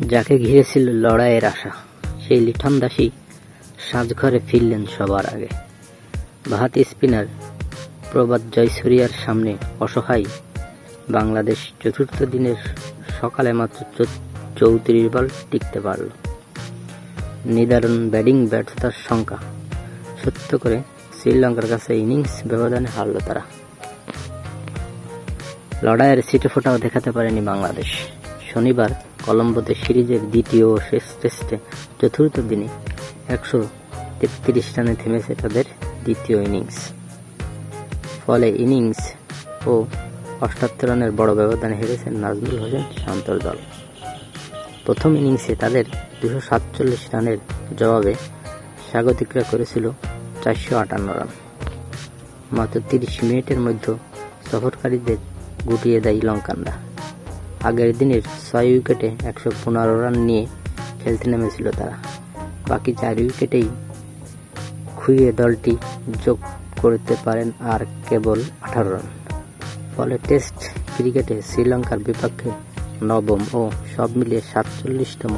যাকে ঘিরেছিল লড়াইয়ের আশা, সেই লিটন দাসী সাজঘরে ফিরলেন সবার আগে। বাহাতি স্পিনার প্রবাদ জয়সুরিয়ার সামনে অসহায় বাংলাদেশ চতুর্থ দিনের সকালে মাত্র চৌত্রিশ বল টিকতে পারল। নিদারুণ ব্যাটিং ব্যর্থতার শঙ্কা। সত্য করে শ্রীলঙ্কার কাছে ইনিংস ব্যবধানে হারল তারা। লড়াইয়ের সিটে ফোটাও দেখাতে পারেনি বাংলাদেশ। শনিবার কলম্বোতে সিরিজের দ্বিতীয় ও শেষ টেস্টে চতুর্থ দিনে একশো তেত্রিশ রানে থেমেছে তাদের দ্বিতীয় ইনিংস। ফলে ইনিংস ও অষ্টাত্তর রানের বড় ব্যবধানে হেরেছেন নাজমুল হোসেন শান্তর দল। প্রথম ইনিংসে তাদের দুশো সাতচল্লিশ রানের জবাবে স্বাগতিকরা করেছিল চারশো আটান্ন রান। মাত্র তিরিশ মিনিটের মধ্যে সফরকারীদের গুটিয়ে দেয় লঙ্কানরা। আগের দিনের ছয় উইকেটে একশো পনেরো রান নিয়ে খেলতে নেমেছিল তারা। বাকি চার উইকেটেই খুইয়ে দলটি যোগ করতে পারেন আর কেবল আঠারো রান। ফলে টেস্ট ক্রিকেটে শ্রীলঙ্কার বিপক্ষে নবম ও সব মিলিয়ে সাতচল্লিশতম